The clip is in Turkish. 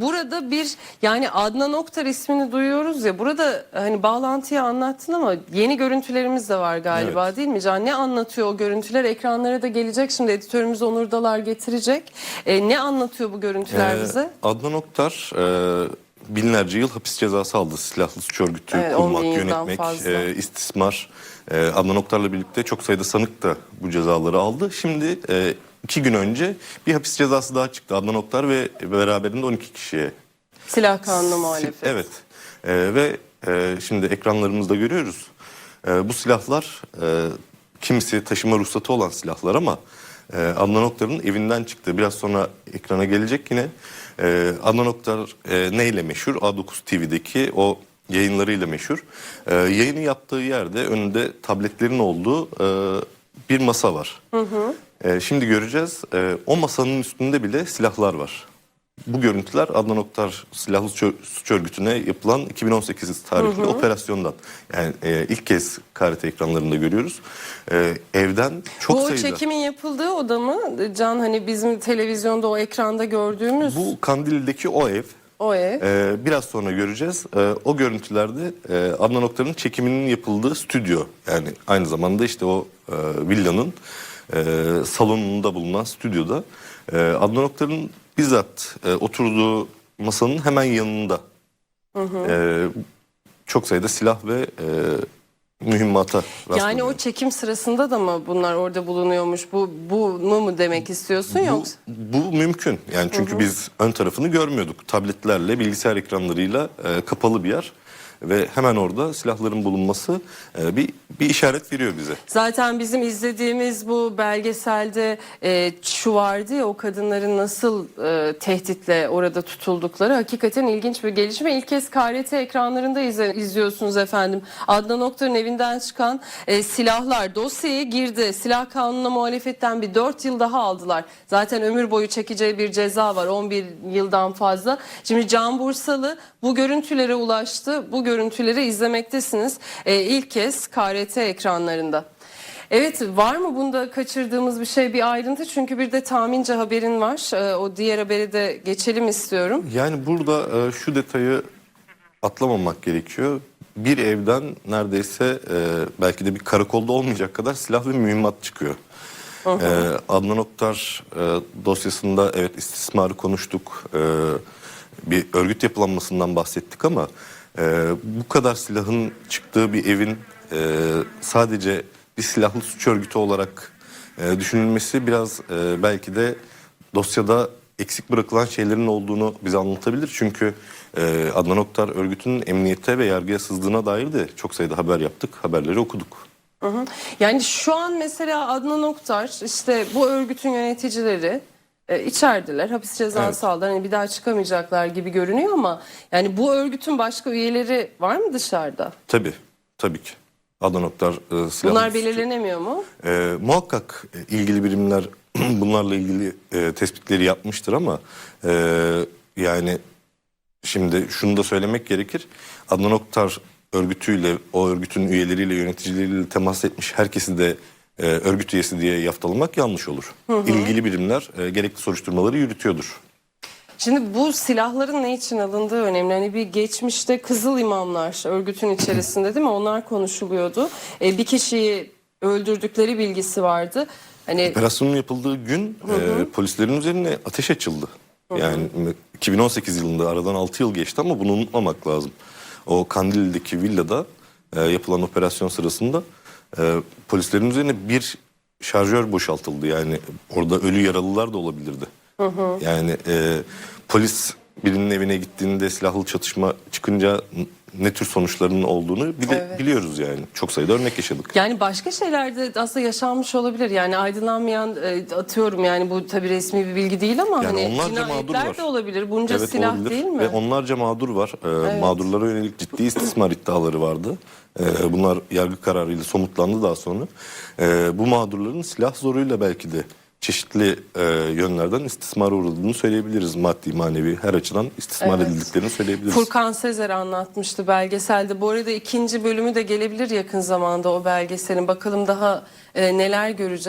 burada bir yani Adnan Oktar ismini duyuyoruz ya burada hani bağlantıyı anlattın ama yeni görüntülerimiz de var galiba Evet. değil mi Can? Ne anlatıyor o görüntüler? Ekranlara da gelecek şimdi editörümüz Onur Dalar getirecek. E, ne anlatıyor bu görüntüler Ee, bize? Adnan Oktar e, binlerce yıl hapis cezası aldı. Silahlı suç örgütü Evet, 10 kurmak, yönetmek, fazla. e, istismar. E, Adnan Oktar'la birlikte çok sayıda sanık da bu cezaları aldı. Şimdi e, iki gün önce bir hapis cezası daha çıktı. Adnan Oktar ve beraberinde 12 kişiye. Silah kanunu muhalefet. Evet. E, ve e, şimdi ekranlarımızda görüyoruz. E, bu silahlar e, kimisi taşıma ruhsatı olan silahlar ama e, Adnan Oktar'ın evinden çıktı. Biraz sonra ekrana gelecek yine. E, Adnan Oktar e, neyle meşhur? A9 TV'deki o yayınlarıyla meşhur. E, yayını yaptığı yerde önünde tabletlerin olduğu e, bir masa var. E, şimdi göreceğiz. E, o masanın üstünde bile silahlar var. Bu görüntüler Adnan Oktar Silahlı Suç- Örgütü'ne yapılan 2018 tarihli operasyondan. Yani e, ilk kez KRT ekranlarında görüyoruz. E, evden çok bu sayıda. çekimin yapıldığı oda mı? Can hani bizim televizyonda o ekranda gördüğümüz Bu Kandil'deki o ev. o ev. e, biraz sonra göreceğiz. E, o görüntülerde e, Adnan Oktar'ın çekiminin yapıldığı stüdyo. Yani aynı zamanda işte o e, villanın e, salonunda bulunan stüdyoda. E, Adnan Oktar'ın bizzat e, oturduğu masanın hemen yanında. E, çok sayıda silah ve e, mühimmata Yani o çekim sırasında da mı bunlar orada bulunuyormuş? Bu bunu mu demek istiyorsun Bu, yoksa? bu mümkün. Yani çünkü biz ön tarafını görmüyorduk. Tabletlerle, bilgisayar ekranlarıyla e, kapalı bir yer ve hemen orada silahların bulunması e, bir bir işaret veriyor bize. Zaten bizim izlediğimiz bu belgeselde e, şu vardı ya o kadınların nasıl e, tehditle orada tutuldukları hakikaten ilginç bir gelişme. İlk kez KRT ekranlarında izle- izliyorsunuz efendim. Adnan Oktar'ın evinden çıkan e, silahlar dosyaya girdi. Silah kanununa muhalefetten bir 4 yıl daha aldılar. Zaten ömür boyu çekeceği bir ceza var 11 yıldan fazla. Şimdi Can Bursalı bu görüntülere ulaştı. Bu görüntüleri izlemektesiniz. E, ilk kez KRT ekranlarında. Evet var mı bunda kaçırdığımız bir şey bir ayrıntı çünkü bir de tahmince haberin var. E, o diğer haberi de geçelim istiyorum. Yani burada e, şu detayı atlamamak gerekiyor. Bir evden neredeyse e, belki de bir karakolda olmayacak kadar silah ve mühimmat çıkıyor. E, Adnan Oktar dosyasında evet istismarı konuştuk. Bir örgüt yapılanmasından bahsettik ama e, bu kadar silahın çıktığı bir evin e, sadece bir silahlı suç örgütü olarak e, düşünülmesi biraz e, belki de dosyada eksik bırakılan şeylerin olduğunu bize anlatabilir. Çünkü e, Adnan Oktar örgütünün emniyete ve yargıya sızdığına dair de çok sayıda haber yaptık, haberleri okuduk. Hı hı. Yani şu an mesela Adnan Oktar işte bu örgütün yöneticileri e, içerideler. Hapis cezası Evet. aldılar. Hani bir daha çıkamayacaklar gibi görünüyor ama yani bu örgütün başka üyeleri var mı dışarıda? Tabii, tabii ki. Adnan Oktar e, silahlı Bunlar belirlenemiyor mu? E, muhakkak e, ilgili birimler bunlarla ilgili e, tespitleri yapmıştır ama e, yani şimdi şunu da söylemek gerekir. Adnan Oktar örgütüyle, o örgütün üyeleriyle, yöneticileriyle temas etmiş herkesi de e, örgüt üyesi diye yaftalamak yanlış olur. İlgili birimler e, gerekli soruşturmaları yürütüyordur. Şimdi bu silahların ne için alındığı önemli. Hani bir geçmişte Kızıl İmamlar örgütün içerisinde değil mi? Onlar konuşuluyordu. E, bir kişiyi öldürdükleri bilgisi vardı. Hani Operasyonun yapıldığı gün e, polislerin üzerine ateş açıldı. Yani 2018 yılında aradan 6 yıl geçti ama bunu unutmamak lazım. O Kandilli'deki villada e, yapılan operasyon sırasında e, polislerin üzerine bir şarjör boşaltıldı. Yani orada ölü yaralılar da olabilirdi. Yani e, polis birinin evine gittiğinde silahlı çatışma çıkınca ne tür sonuçlarının olduğunu bile Evet. biliyoruz yani. Çok sayıda örnek yaşadık. Yani başka şeylerde aslında yaşanmış olabilir. Yani aydınlanmayan e, atıyorum yani bu tabii resmi bir bilgi değil ama Yani hani onlarca mağdur cinayetler var. de olabilir. Bunca Evet silah olabilir. değil mi? Ve onlarca mağdur var. Ee, Mağdurlara yönelik ciddi istismar iddiaları vardı. Ee, bunlar yargı kararıyla somutlandı daha sonra. Ee, bu mağdurların silah zoruyla belki de çeşitli e, yönlerden istismara uğradığını söyleyebiliriz. Maddi, manevi her açıdan istismar Evet. edildiklerini söyleyebiliriz. Furkan Sezer anlatmıştı belgeselde. Bu arada ikinci bölümü de gelebilir yakın zamanda o belgeselin. Bakalım daha e, neler göreceğiz.